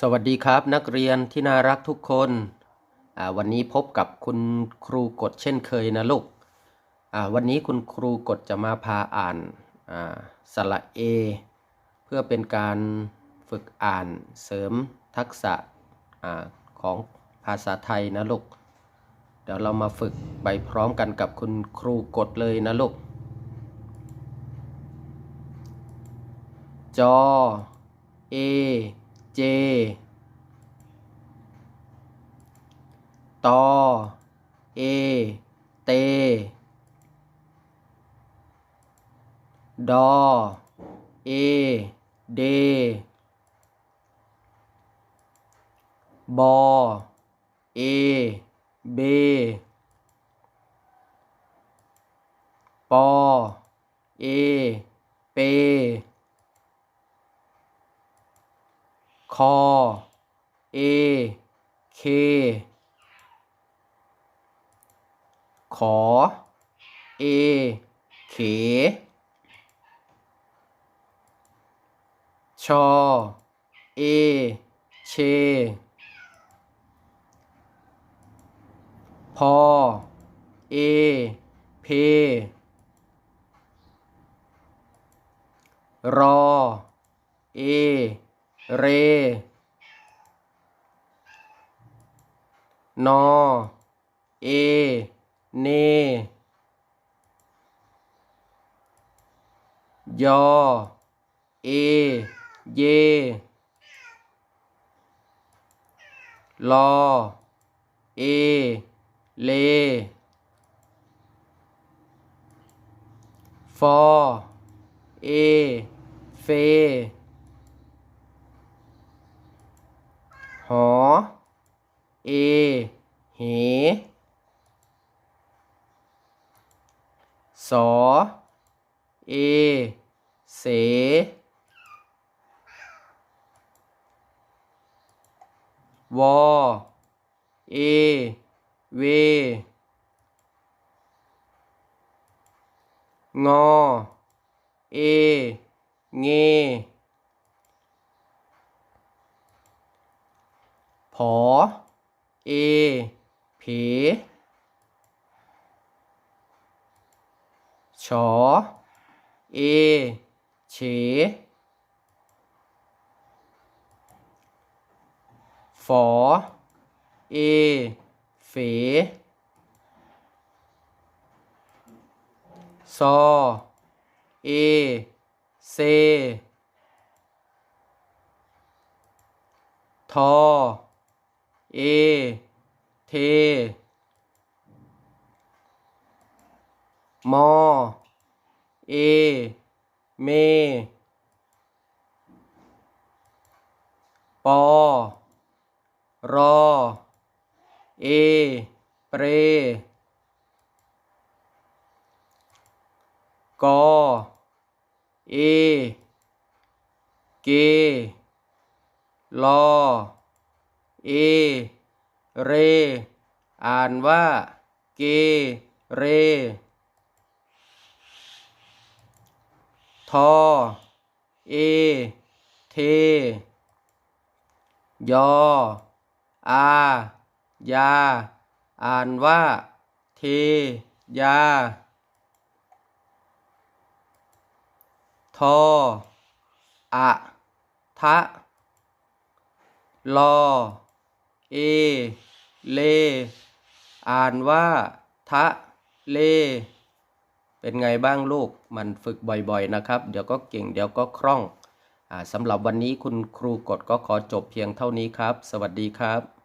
สวัสดีครับนักเรียนที่น่ารักทุกคนวันนี้พบกับคุณครูกฎเช่นเคยนะลูกวันนี้คุณครูกฎจะมาพาอ่านอ่าสระเอเพื่อเป็นการฝึกอ่านเสริมทักษะอของภาษาไทยนะลูกเดี๋ยวเรามาฝึกไปพร้อมกันกับคุณครูกฎเลยนะลูกจอเอ เจ ตอ เอ เต ดอ เอ เด บอ เอ เบ ปอ เอ เป คอเอเคขอเอเขชอเอเชพอเอเพรอเอ เร นอ เอ เน ยอ เอ เย ลอ เอ เล ฟอ เอ เฟ หอ เอ เหสอ เอ เส วอ เอ เว งอ เอ เง ผอเอเพชอเอเฉฝอเอเฝซอเอเซทอ เอ เท มอ เอ เม ปอ รอ เอ เปร กอ เอ เก ลอ เอ เร อ่านว่า เก เร ทอ เอ เท ยอ อา ยา อ่านว่า เท ยา ทอ อะทะ ลอ เอ เล อ่านว่า ทะ เล เป็นไงบ้างลูก มันฝึกบ่อยๆนะครับ เดี๋ยวก็เก่ง เดี๋ยวก็คล่องอสำหรับวันนี้คุณครูกดก็ขอจบเพียงเท่านี้ครับ สวัสดีครับ